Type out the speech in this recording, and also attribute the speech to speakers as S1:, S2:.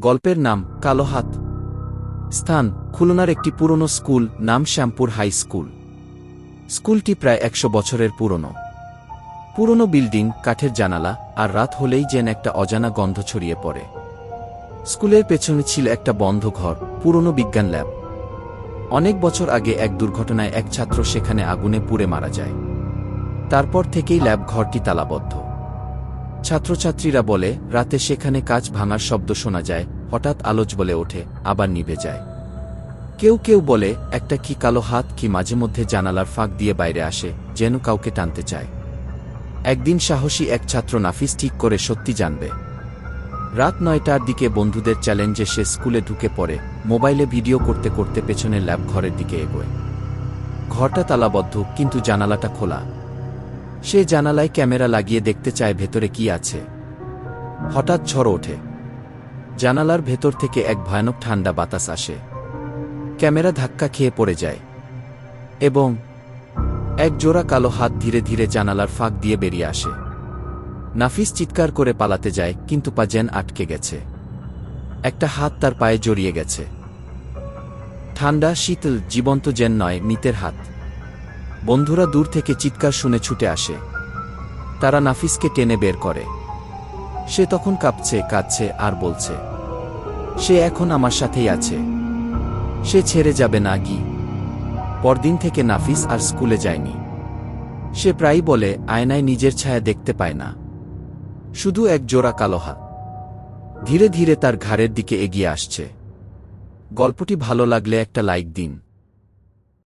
S1: গল্পের নাম কালো হাত। স্থান, খুলনার একটি পুরনো স্কুল, নাম শ্যামপুর হাই স্কুল। স্কুলটি প্রায় একশো বছরের পুরনো। পুরনো বিল্ডিং, কাঠের জানালা, আর রাত হলেই যেন একটা অজানা গন্ধ ছড়িয়ে পড়ে। স্কুলের পেছনে ছিল একটা বন্ধ ঘর, পুরনো বিজ্ঞান ল্যাব। অনেক বছর আগে এক দুর্ঘটনায় এক ছাত্র সেখানে আগুনে পুড়ে মারা যায়। তারপর থেকেই ল্যাব ঘরটি তালাবদ্ধ। ছাত্রছাত্রীরা বলে, রাতে সেখানে কাজ ভাঙার শব্দ শোনা যায়, হঠাৎ আলোচ বলে ওঠে, আবার নিভে যায়। কেউ কেউ বলে, একটা কি কালো হাত কি মাঝে মধ্যে জানালার ফাঁক দিয়ে বাইরে আসে, যেন কাউকে টানতে চায়। একদিন সাহসী এক ছাত্র নাফিস ঠিক করে সত্যি জানবে। রাত নয়টার দিকে বন্ধুদের চ্যালেঞ্জে সে স্কুলে ঢুকে পড়ে, মোবাইলে ভিডিও করতে করতে পেছনের ল্যাব ঘরের দিকে এগোয়। ঘরটা তালাবদ্ধ, কিন্তু জানালাটা খোলা। সে জানালায় ক্যামেরা লাগিয়ে দেখতে চায় ভেতরে কি আছে। হঠাৎ ঝড় ওঠে। জানালার ভেতর থেকে এক ভয়ানক ঠান্ডা বাতাস আসে। ক্যামেরা ধাক্কা খেয়ে পড়ে যায়। এবং এক জোড়া কালো হাত ধীরে ধীরে জানালার ফাঁক দিয়ে বেরিয়ে আসে। নাফিস চিৎকার করে পালাতে যায়, কিন্তু পা যেন আটকে গেছে। একটা হাত তার পায়ে জড়িয়ে গেছে। ঠান্ডা, শীতল, জীবন্ত যেন নয় মিতের হাত। বন্ধুরা দূর থেকে চিৎকার শুনে ছুটে আসে। তারা নাফিসকে টেনে বের করে। সে তখন কাঁপছে, কাঁদছে আর বলছে, সে এখন আমার সাথেই আছে। সে ছেড়ে যাবে না, গি। পরদিন থেকে নাফিস আর স্কুলে যায়নি। সে প্রায়ই বলে, আয়নায় নিজের ছায়া দেখতে পায় না। শুধু এক জোড়া কালো হাত। ধীরে ধীরে তার ঘাড়ের দিকে এগিয়ে আসছে। গল্পটি ভালো লাগলে একটা লাইক দিন।